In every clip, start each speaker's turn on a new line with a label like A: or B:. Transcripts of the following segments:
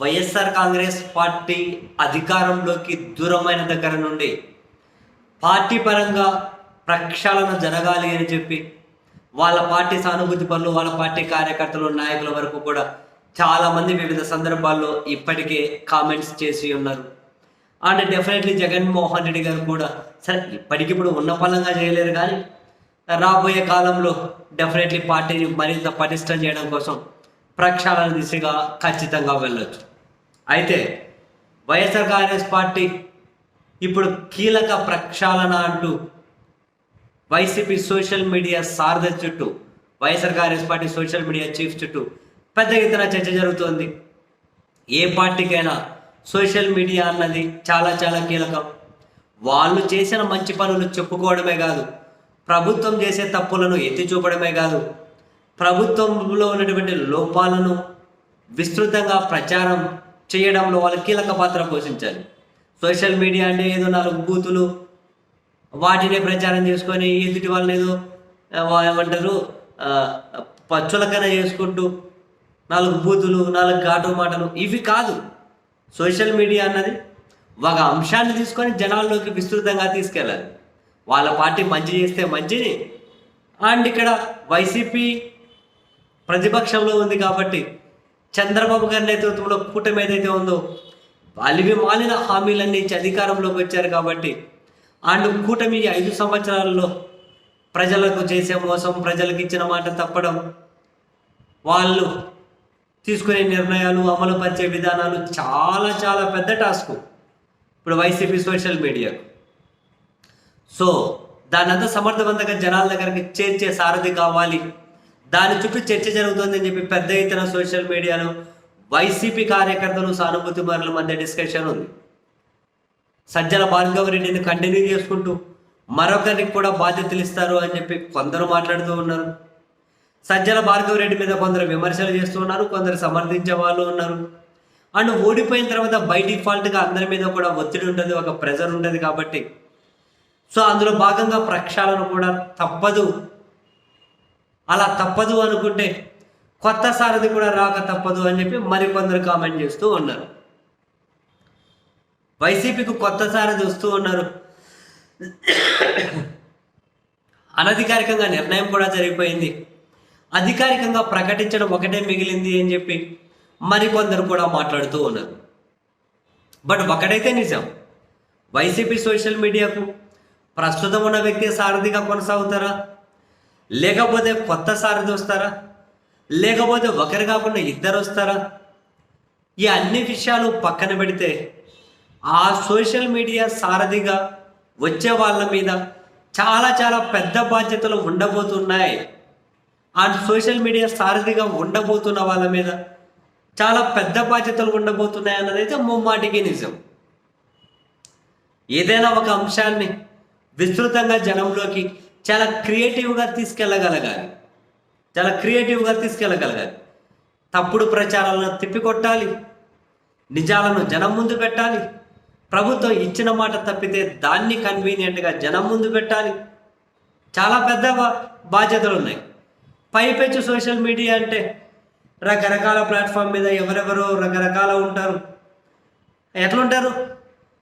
A: YSR Congress party అధికారంలోకి దూరమైన దగ్గర నుండి పార్టీ పరంగా ప్రక్షాళన జరగాలి అని చెప్పి వాళ్ళ పార్టీ సానుభూతి పనులు వాళ్ళ పార్టీ కార్యకర్తలు నాయకుల వరకు కూడా చాలామంది వివిధ సందర్భాల్లో ఇప్పటికే కామెంట్స్ చేసి ఉన్నారు. అండ్ డెఫినెట్లీ జగన్మోహన్ రెడ్డి గారు కూడా సరే ఇప్పటికిప్పుడు ఉన్న పలంగా చేయలేరు కానీ రాబోయే కాలంలో డెఫినెట్లీ పార్టీని మరింత పటిష్టం చేయడం కోసం ప్రక్షాళన దిశగా ఖచ్చితంగా వెళ్ళొచ్చు. అయితే వైఎస్ఆర్ కాంగ్రెస్ పార్టీ ఇప్పుడు కీలక ప్రక్షాళన అంటూ వైసీపీ సోషల్ మీడియా సారథ చుట్టూ YSR Congress party social media chief చుట్టూ పెద్ద ఎత్తున చర్చ జరుగుతోంది. ఏ పార్టీకైనా సోషల్ మీడియా అన్నది చాలా చాలా కీలకం. వాళ్ళు చేసిన మంచి పనులు చెప్పుకోవడమే కాదు ప్రభుత్వం చేసే తప్పులను ఎత్తి చూపడమే కాదు ప్రభుత్వంలో ఉన్నటువంటి లోపాలను విస్తృతంగా ప్రచారం చేయడంలో వాళ్ళు కీలక పాత్ర పోషించాలి. సోషల్ మీడియా అంటే ఏదో నాలుగు బూతులు వాటినే ప్రచారం చేసుకొని ఎదుటి వాళ్ళని ఏదో ఏమంటారు పచ్చులకన చేసుకుంటూ నాలుగు బూతులు నాలుగు ఘాటు మాటలు ఇవి కాదు. సోషల్ మీడియా అన్నది ఒక అంశాన్ని తీసుకొని జనాల్లోకి విస్తృతంగా తీసుకెళ్ళాలి. వాళ్ళ పార్టీ మంచి చేస్తే మంచిని అండ్ ఇక్కడ వైసీపీ ప్రతిపక్షంలో ఉంది కాబట్టి చంద్రబాబు గారి నేతృత్వంలో కూటమి ఏదైతే ఉందో అలివి మాలిన హామీలన్నీ ఇచ్చి అధికారంలోకి వచ్చారు కాబట్టి అండ్ కూటమి ఐదు సంవత్సరాలలో ప్రజలకు చేసే మోసం ప్రజలకు ఇచ్చిన మాట తప్పడం వాళ్ళు తీసుకునే నిర్ణయాలు అమలు పరిచే విధానాలు చాలా చాలా పెద్ద టాస్క్. ఇప్పుడు వైసీపీ సోషల్ మీడియాకు. సో దాన్నంతా సమర్థవంతంగా జనాల దగ్గరికి చేర్చే సారథి కావాలి. దాని చుట్టూ చర్చ జరుగుతుందని చెప్పి పెద్ద ఎత్తున సోషల్ మీడియాలో వైసీపీ కార్యకర్తలు సానుభూతి మరుల మధ్య డిస్కషన్ ఉంది. సజ్జల భార్గవ రెడ్డిని కంటిన్యూ చేసుకుంటూ మరొకరికి కూడా బాధ్యతలు ఇస్తారు అని చెప్పి కొందరు మాట్లాడుతూ ఉన్నారు. సజ్జల భార్గవ రెడ్డి మీద కొందరు విమర్శలు చేస్తూ ఉన్నారు కొందరు సమర్థించే వాళ్ళు ఉన్నారు. అండ్ ఓడిపోయిన తర్వాత బై డిఫాల్ట్గా అందరి మీద కూడా ఒత్తిడి ఉంటుంది ఒక ప్రెజర్ ఉంటుంది కాబట్టి. సో అందులో భాగంగా ప్రక్షాళన కూడా తప్పదు. అలా తప్పదు అనుకుంటే కొత్త సారథి కూడా రాక తప్పదు అని చెప్పి మరికొందరు కామెంట్ చేస్తూ ఉన్నారు. వైసీపీకి కొత్త సారథి వస్తూ ఉన్నారు. అనధికారికంగా నిర్ణయం కూడా జరిగిపోయింది. అధికారికంగా ప్రకటించడం ఒకటే మిగిలింది అని చెప్పి మరికొందరు కూడా మాట్లాడుతూ ఉన్నారు. బట్ ఒకటైతే నిజం. వైసీపీ సోషల్ మీడియాకు ప్రస్తుతం ఉన్న వ్యక్తి సారథిగా కొనసాగుతారా? లేకపోతే కొత్త సారథి వస్తారా? లేకపోతే ఒకరు కాకుండా ఇద్దరు వస్తారా? ఈ అన్ని విషయాలు పక్కన పెడితే ఆ సోషల్ మీడియా సారథిగా వచ్చే వాళ్ళ మీద చాలా చాలా పెద్ద బాధ్యతలు ఉండబోతున్నాయి. ఆ సోషల్ మీడియా సారథిగా ఉండబోతున్న వాళ్ళ మీద చాలా పెద్ద బాధ్యతలు ఉండబోతున్నాయి అన్నది అయితే ముమ్మాటికి నిజం. ఏదైనా ఒక అంశాన్ని విస్తృతంగా జనంలోకి చాలా క్రియేటివ్గా తీసుకెళ్ళగలగాలి. చాలా క్రియేటివ్గా తీసుకెళ్ళగలగాలి. తప్పుడు ప్రచారాలను తిప్పికొట్టాలి. నిజాలను జనం ముందు పెట్టాలి. ప్రభుత్వం ఇచ్చిన మాట తప్పితే దాన్ని కన్వీనియంట్గా జనం ముందు పెట్టాలి. చాలా పెద్ద బాధ్యతలు ఉన్నాయి. పైపెచ్చు సోషల్ మీడియా అంటే రకరకాల ప్లాట్ఫామ్ మీద ఎవరెవరో రకరకాల ఉంటారు. ఎట్లుంటారు?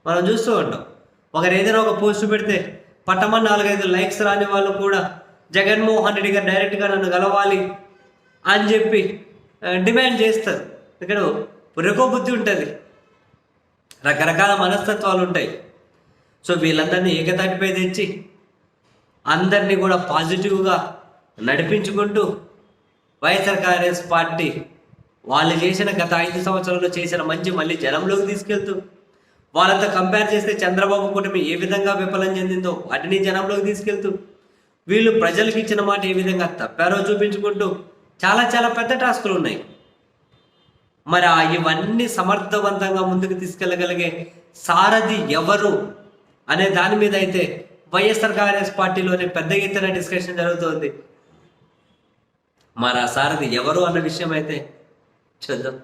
A: మనం చూస్తూ ఉంటాం. ఒకరు ఏదైనా ఒక పోస్ట్ పెడితే పట్టమ నాలుగైదు లైక్స్ రాని వాళ్ళు కూడా జగన్మోహన్ రెడ్డి గారు డైరెక్ట్గా నన్ను కలవాలి అని చెప్పి డిమాండ్ చేస్తారు. ఇక్కడ పురకో బుద్ధి ఉంటుంది. రకరకాల మనస్తత్వాలు ఉంటాయి. సో వీళ్ళందరినీ ఏకతాటిపై తెచ్చి అందరినీ కూడా పాజిటివ్గా నడిపించుకుంటూ వైఎస్ఆర్ కాంగ్రెస్ పార్టీ వాళ్ళు చేసిన గత ఐదు సంవత్సరాల్లో చేసిన మంచి మళ్ళీ జనంలోకి తీసుకెళ్తూ వాళ్ళతో కంపేర్ చేస్తే చంద్రబాబు కూటమి ఏ విధంగా విఫలం చెందిందో వాటిని జనంలోకి తీసుకెళ్తూ వీళ్ళు ప్రజలకు ఇచ్చిన మాట ఏ విధంగా తప్పారో చూపించుకుంటూ చాలా చాలా పెద్ద టాస్కులు ఉన్నాయి. మరి ఆ ఇవన్నీ సమర్థవంతంగా ముందుకు తీసుకెళ్ళగలిగే సారథి ఎవరు అనే దాని మీద అయితే వైఎస్ఆర్ కాంగ్రెస్ పార్టీలోనే పెద్ద ఎత్తున డిస్కషన్ జరుగుతోంది. మరి ఆ సారథి ఎవరు అన్న విషయం అయితే చూద్దాం.